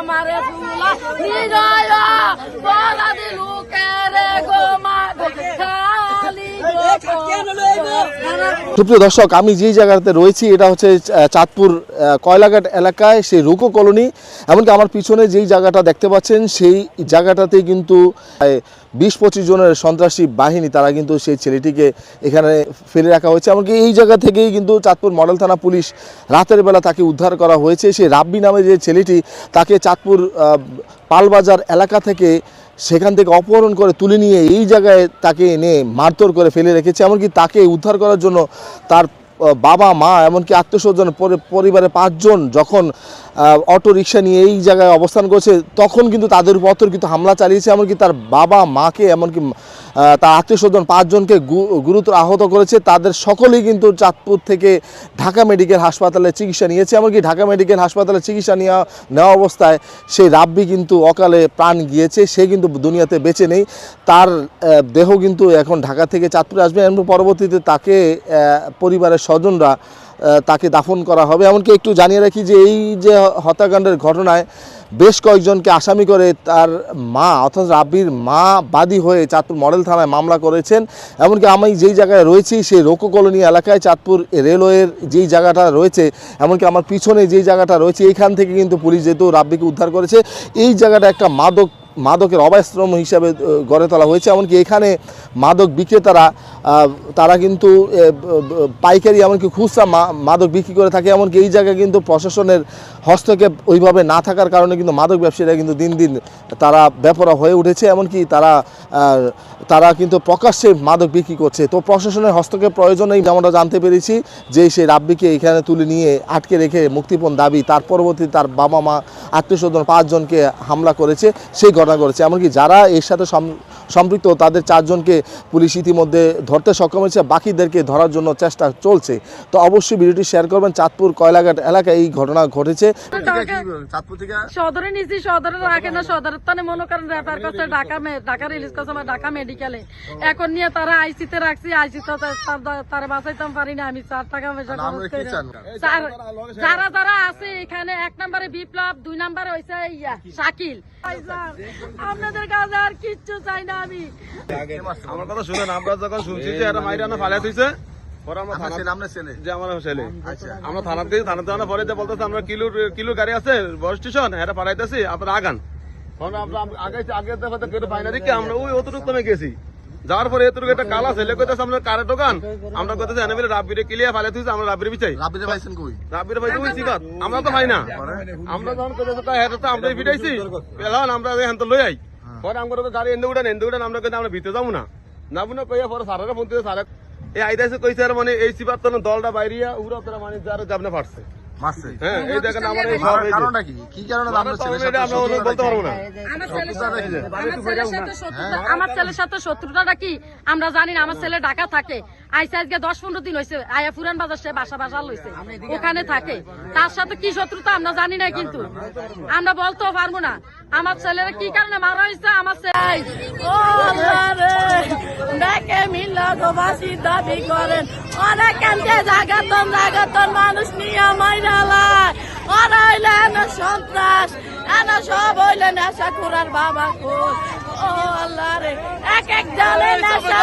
हमारे फूला निराया बाला दिलू कह रे गो সুপ্রিয় দর্শক, আমি যেই জায়গাতে রয়েছি, এটা হচ্ছে চাঁদপুর কয়লাঘাট এলাকায় সেই রুকো কলোনি। এমনকি আমার পিছনে যেই জায়গাটা দেখতে পাচ্ছেন, সেই জায়গাটাতেই কিন্তু বিশ পঁচিশ জনের সন্ত্রাসী বাহিনী, তারা কিন্তু সেই ছেলেটিকে এখানে ফেলে রাখা হয়েছে। এমনকি এই জায়গা থেকেই কিন্তু চাঁদপুর মডেল থানা পুলিশ রাতের বেলা তাকে উদ্ধার করা হয়েছে। সেই রাব্বি নামে যে ছেলেটি, তাকে চাঁদপুর পালবাজার এলাকা থেকে সেখান থেকে অপহরণ করে তুলে নিয়ে এই জায়গায় তাকে এনে মারধর করে ফেলে রেখেছে, এমনকি তাকে উদ্ধার করার জন্য তার বাবা, মা, এমনকি আত্মীয় স্বজন পরিবারে পাঁচজন যখন অটো রিক্সা নিয়ে এই জায়গায় অবস্থান করছে, তখন কিন্তু তাদের উপর অতর্কিত হামলা চালিয়েছে, এমনকি তার বাবা, মাকে, এমনকি তার আত্মীয় স্বজন পাঁচজনকে গুরুতর আহত করেছে। তাদের সকলেই কিন্তু চাঁদপুর থেকে ঢাকা মেডিকেল হাসপাতালে চিকিৎসা নিয়েছে, এমনকি ঢাকা মেডিকেল হাসপাতালে চিকিৎসা নেওয়া নেওয়া অবস্থায় সেই রাব্বি কিন্তু অকালে প্রাণ গিয়েছে, সে কিন্তু দুনিয়াতে বেঁচে নেই। তার দেহ কিন্তু এখন ঢাকা থেকে চাঁদপুরে আসবে এবং পরবর্তীতে তাকে পরিবারের স্বজনরা তাকে দাফন করা হবে। এমনকি একটু জানিয়ে রাখি যে এই যে হত্যাকাণ্ডের ঘটনায় বেশ কয়েকজনকে আসামি করে তার মা, অর্থাৎ রাব্বির মা বাদী হয়ে চাঁদপুর মডেল থানায় মামলা করেছেন। এমনকি আমি যেই জায়গায় রয়েছি, সেই রোকো কলোনি এলাকায় চাঁদপুর রেলওয়ের যেই জায়গাটা রয়েছে, এমনকি আমার পিছনে যেই জায়গাটা রয়েছে এইখান থেকে কিন্তু পুলিশ যেহেতু রাব্বিকে উদ্ধার করেছে, এই জায়গাটা একটা মাদক মাদকের অবাশ্রম হিসাবে গড়ে তোলা হয়েছে। এমনকি এখানে মাদক বিক্রেতারা তারা কিন্তু পাইকারি এমনকি খুচরা মাদক বিক্রি করে থাকে। এমনকি এই জায়গায় কিন্তু প্রশাসনের হস্তক্ষেপ ওইভাবে না থাকার কারণে কিন্তু মাদক ব্যবসায়ীরা কিন্তু দিন দিন তারা ব্যাপারা হয়ে উঠেছে। এমনকি তারা তারা কিন্তু প্রকাশ্যে মাদক বিক্রি করছে। তো প্রশাসনের হস্তক্ষেপ প্রয়োজন নেই যেমনটা জানতে পেরেছি যে সেই রাব্বিকে এখানে তুলে নিয়ে আটকে রেখে মুক্তিপণ দাবি তার পরবর্তী তার বাবা মা আত্মীয় স্বজন পাঁচজনকে হামলা করেছে। সেই ঘটনা করেছে। এমনকি যারা এর সাথে সম্পৃক্ত তাদের চারজনকে পুলিশ ইতিমধ্যে ধরতে সক্ষম হয়েছে। বাকিদেরকে ধরার জন্য চেষ্টা চলছে। তো অবশ্যই ভিডিওটি শেয়ার করবেন। চাঁদপুর কয়লাঘাট এলাকায় এই ঘটনা ঘটেছে। চাঁদপুর থেকে? সদরে নিছি সদরে রাখে না। সদরের তানে মনে করেন রেফার করছে ঢাকা ঢাকা রিলিজ করছে বা ঢাকা মেডিকেলে এখন নিয়ে তারা আইসিতে রাখছি। আইসিতে তারা বাঁচাইতাম পারি না। আমি চার টাকা পয়সা খরচ করে যারা যারা আছে এখানে এক নম্বরে বিপ্লব দুই নম্বরে হয়েছে ইয়া শাকিল। আপনাদের কাছে আর কিচ্ছু চাই না আমি। আমার কথা শুনেন আমরা যখন শুনছি যে একটা মাইরা না থইছে আমরা থানার যে আমার আমরা থানাতে থানাতে আনা পরে বলতেছে আমরা কিলোর কিলো গাড়ি আছে বস স্টেশন এটা পাঠাইতেছি আপনারা আগান। আমরা আগে আগে না আমরা ওই অতটুকু গেছি। যাওয়ার পরে এতটুকু একটা কালা ছেলে কইতেছে আমরা কারে দোকান আমরা কইতেছি এনে বলে রাব্বিরে কিলিয়া ফালাই থইছে আমরা রাব্বিরে বিচাই রাব্বিরে পাইছেন কই? রাব্বিরে ভাই তুই সিগাত? আমরা তো পাই না। আমরা যখন কইতেছে তা হেটা তো আমরাই ফিটাইছি। পেলান আমরা এখান তো লই আই। পরে আমরা গাড়ি এনে উঠান এনে উঠান আমরা কইতে আমরা ভিতরে যাব না। যাব না কইয়া পরে সারারা ফোন দিতে সারা এই আইদাসে কইছে আর মানে এই সিবার তো দলটা বাইরিয়া উড়া তোরা মানে যারা যাবনে পারছে হ্যাঁ এই দেখেন আমার এই সব কি? কি কারণে মারার কারণে এটা আমরা বলতে পারব না। আমার ছেলের সাথে- আমার ছেলের সাথে শত্রুতাটা কি? আমরা জানি না আমার ছেলে ঢাকা থাকে। আইসা আজকে দশ পনেরো দিন হয়েছে আয়া পুরান বাজার সে বাসা বাসা লইছে। ওখানে থাকে। তার সাথে কি শত্রুতা আমরা জানি না কিন্তু। আমরা বলতেও পারব না। আমার ছেলের কি কারণে মারা হয়েছে আমার ছেলে ও দেখে মিল্লা দাবি করেন। অনেক কেন্দ্রে জাগাতন জাগাতন মানুষ নিয়ে মাইরালায় ওরা হইলে এনে সন্ত্রাস এনে সব হইলে নেশা কুরার বাবা কুর ও আল্লাহ রে এক এক জালে নেশা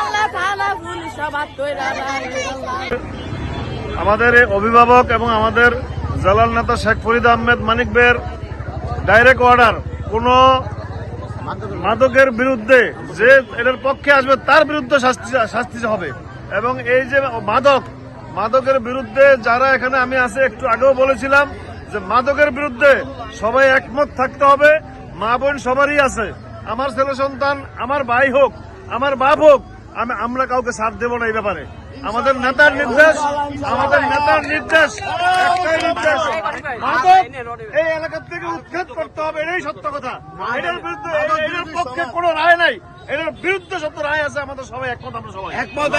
আল্লাহ থানা পুলিশ সবার তৈরা আমাদের এই অভিভাবক এবং আমাদের জালাল নেতা শেখ ফরিদ আহমেদ মানিক বের ডাইরেক্ট অর্ডার কোন মাদকের বিরুদ্ধে যে এটার পক্ষে আসবে তার বিরুদ্ধে শাস্তি শাস্তি হবে। এবং এই যে মাদক, মাদকের বিরুদ্ধে যারা এখানে আমি আছে, একটু আগেও বলেছিলাম যে মাদকের বিরুদ্ধে সবাই একমত থাকতে হবে। মা বোন সবারই আছে। আমার ছেলে সন্তান, আমার ভাই হোক, আমার বাপ হোক, আমি, আমরা কাউকে সাথ দেব না এই ব্যাপারে। আমাদের নেতার নির্দেশ, আমাদের নেতার নির্দেশ মাদক এই এলাকা থেকে উচ্ছেদ করতে হবে, এটাই সত্য কথা। এটার বিরুদ্ধে পক্ষে কোনো রায় নাই। এটার বিরুদ্ধে সত্য রায় আছে আমাদের সবাই একমত আমরা সবাই। একমত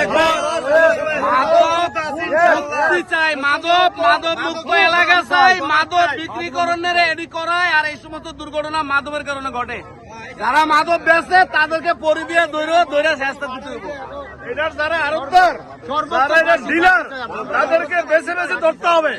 মুক্তি চাই মাদক মাদক মুক্ত এলাকা চাই মাদক বিক্রি এডি করায় আর এই সমস্ত দুর্ঘটনা মাদকের কারণে ঘটে। যারা মাদক বেচে তাদেরকে পরিবিয়ে দৈর দৈরে চেষ্টা দিতে হবে এটার যারা আরোপদার যারা ডিলার তাদেরকে বেছে বেছে ধরতে হবে।